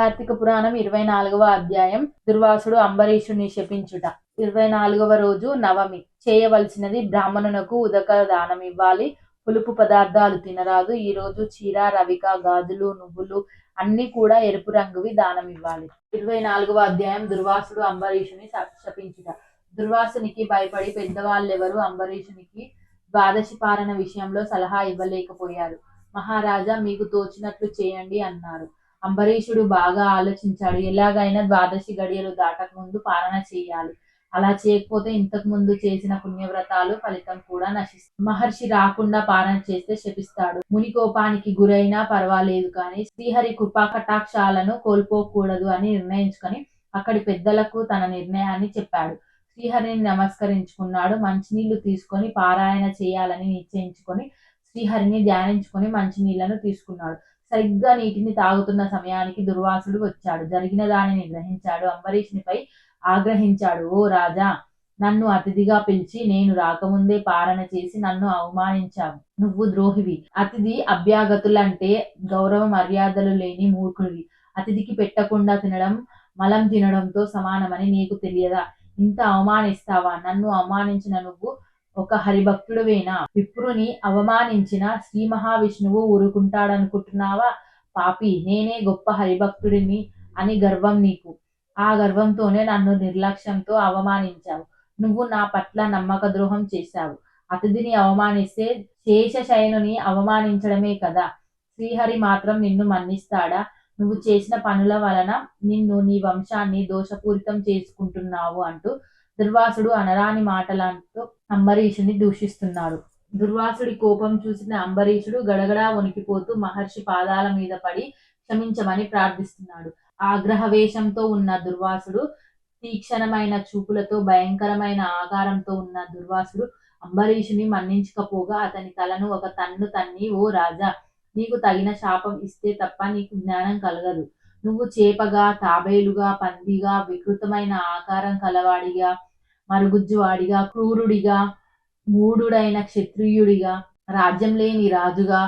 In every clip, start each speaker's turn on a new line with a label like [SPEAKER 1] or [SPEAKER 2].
[SPEAKER 1] కార్తీక పురాణం ఇరవై నాలుగవ అధ్యాయం దుర్వాసుడు అంబరీషుని శపించుట. ఇరవై నాలుగవ రోజు నవమి. చేయవలసినది బ్రాహ్మణునకు ఉదక దానం ఇవ్వాలి. పులుపు పదార్థాలు తినరాదు. ఈ రోజు చీర రవిక గాజులు నువ్వులు అన్ని కూడా ఎరుపు రంగువి దానం ఇవ్వాలి. ఇరవై నాలుగవ అధ్యాయం దుర్వాసుడు అంబరీషుని శపించుట. దుర్వాసునికి భయపడి పెద్దవాళ్ళెవరు అంబరీషునికి ద్వాదశి పాలన విషయంలో సలహా ఇవ్వలేకపోయారు. మహారాజా మీకు తోచినట్లు చేయండి అన్నారు. అంబరీషుడు బాగా ఆలోచించాడు. ఎలాగైనా ద్వాదశి గడియలు దాటక ముందు పాలన చేయాలి. అలా చేయకపోతే ఇంతకు ముందు చేసిన పుణ్యవ్రతాలు ఫలితం కూడా నశిస్తుంది మహర్షి రాకుండా పాలన చేస్తే శపిస్తాడు. ముని కోపానికి గురైనా పర్వాలేదు కానీ శ్రీహరి కృపా కటాక్షాలను కోల్పోకూడదు అని నిర్ణయించుకొని అక్కడి పెద్దలకు తన నిర్ణయాన్ని చెప్పాడు. శ్రీహరిని నమస్కరించుకున్నాడు. మంచినీళ్ళు తీసుకొని పారాయణ చేయాలని నిశ్చయించుకొని శ్రీహరిని ధ్యానించుకొని మంచినీళ్ళను తీసుకున్నాడు. సరిగ్గా నీటిని తాగుతున్న సమయానికి దుర్వాసుడు వచ్చాడు. జరిగిన దానిని గ్రహించాడు. అంబరీష్నిపై ఆగ్రహించాడు. ఓ రాజా నన్ను అతిథిగా పిలిచి నేను రాకముందే పారణ చేసి నన్ను అవమానించావు. నువ్వు ద్రోహివి. అతిథి అభ్యాగతులంటే గౌరవ మర్యాదలు లేని మూర్ఖుడివి. అతిథికి పెట్టకుండా తినడం మలం తినడంతో సమానమని నీకు తెలియదా? ఇంత అవమానిస్తావా? నన్ను అవమానించిన నువ్వు ఒక హరిభక్తుడువేనా? విప్రుని అవమానించిన శ్రీ మహావిష్ణువు ఊరుకుంటాడనుకుంటున్నావా? పాపి నేనే గొప్ప హరిభక్తుడిని అని గర్వం నీకు. ఆ గర్వంతోనే నన్ను నిర్లక్ష్యంతో అవమానించావు. నువ్వు నా పట్ల నమ్మక ద్రోహం చేశావు. అతిథిని అవమానిస్తే శేషశయనుని అవమానించడమే కదా. శ్రీహరి మాత్రం నిన్ను మన్నిస్తాడా? నువ్వు చేసిన పనుల వలన నిన్ను నీ వంశాన్ని దోషపూరితం చేసుకుంటున్నావు అంటూ దుర్వాసుడు అనరాని మాటలతో అంబరీషుని దూషిస్తున్నాడు. దుర్వాసుడి కోపం చూసిన అంబరీషుడు గడగడా వణికిపోతూ మహర్షి పాదాల మీద పడి క్షమించమని ప్రార్థిస్తున్నాడు. ఆగ్రహ వేషంతో ఉన్న దుర్వాసుడు తీక్షణమైన చూపులతో భయంకరమైన ఆకారంతో ఉన్న దుర్వాసుడు అంబరీషుని మన్నించకపోగా అతని తలను ఒక తన్ను తన్ని ఓ రాజా నీకు తగిన శాపం ఇస్తే తప్ప నీకు జ్ఞానం కలగదు. నువ్వు చేపగా తాబేలుగా పందిగా వికృతమైన ఆకారం కలవాడిగా మరుగుజ్జువాడిగా క్రూరుడిగా మూఢుడైన క్షత్రియుడిగా రాజ్యం లేని రాజుగా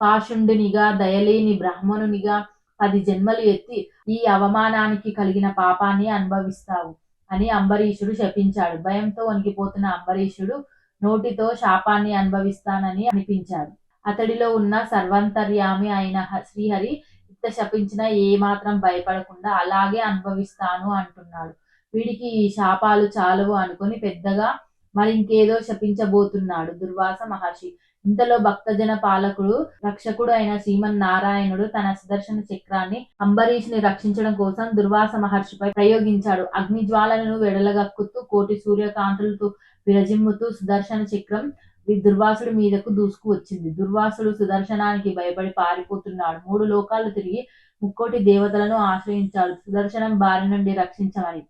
[SPEAKER 1] పాషుండునిగా దయలేని బ్రాహ్మణునిగా పది జన్మలు ఎత్తి ఈ అవమానానికి కలిగిన పాపాన్ని అనుభవిస్తావు అని అంబరీషుడు శపించాడు. భయంతో వణికిపోతున్న అంబరీషుడు నోటితో శాపాన్ని అనుభవిస్తానని అనిపించాడు. అతడిలో ఉన్న సర్వంతర్యామి అయిన శ్రీహరి ఇంత శపించినా ఏ మాత్రం భయపడకుండా అలాగే అనుభవిస్తాను అంటున్నాడు. వీడికి ఈ శాపాలు చాలవు అనుకుని పెద్దగా మరింకేదో శపించబోతున్నాడు దుర్వాస మహర్షి. ఇంతలో భక్తజన పాలకుడు రక్షకుడు అయిన శ్రీమన్నారాయణుడు తన సుదర్శన చక్రాన్ని అంబరీష్ని రక్షించడం కోసం దుర్వాస మహర్షిపై ప్రయోగించాడు. అగ్ని జ్వాలలను వెడలగక్కుతూ కోటి సూర్యకాంతులతో విరజిమ్ముతూ సుదర్శన చక్రం దుర్వాసుడి మీదకు దూసుకు వచ్చింది. దుర్వాసుడు సుదర్శనానికి భయపడి పారిపోతున్నాడు. మూడు లోకాలు తిరిగి ముక్కోటి దేవతలను ఆశ్రయించాడు. సుదర్శనం బారి నుండి రక్షించమని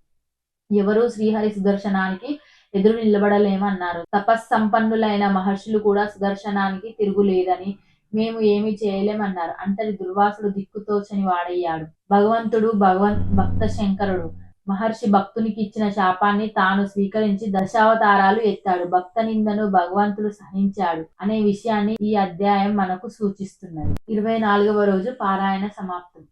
[SPEAKER 1] ఎవరూ శ్రీహరి సుదర్శనానికి ఎదురు నిలబడలేమన్నారు తపస్సంపన్నులైన మహర్షులు కూడా సుదర్శనానికి తిరుగులేదని మేము ఏమీ చేయలేమన్నారు అంతటి దుర్వాసుడు దిక్కుతోచని వాడయ్యాడు. భగవంతుడు భగవన్ భక్త శంకరుడు. మహర్షి భక్తునికి ఇచ్చిన శాపాన్ని తాను స్వీకరించి దశావతారాలు ఎత్తాడు. భక్త నిందను భగవంతుడు సహించాడు అనే విషయాన్ని ఈ అధ్యాయం మనకు సూచిస్తున్నది. ఇరవై నాలుగవ రోజు పారాయణ సమాప్తం.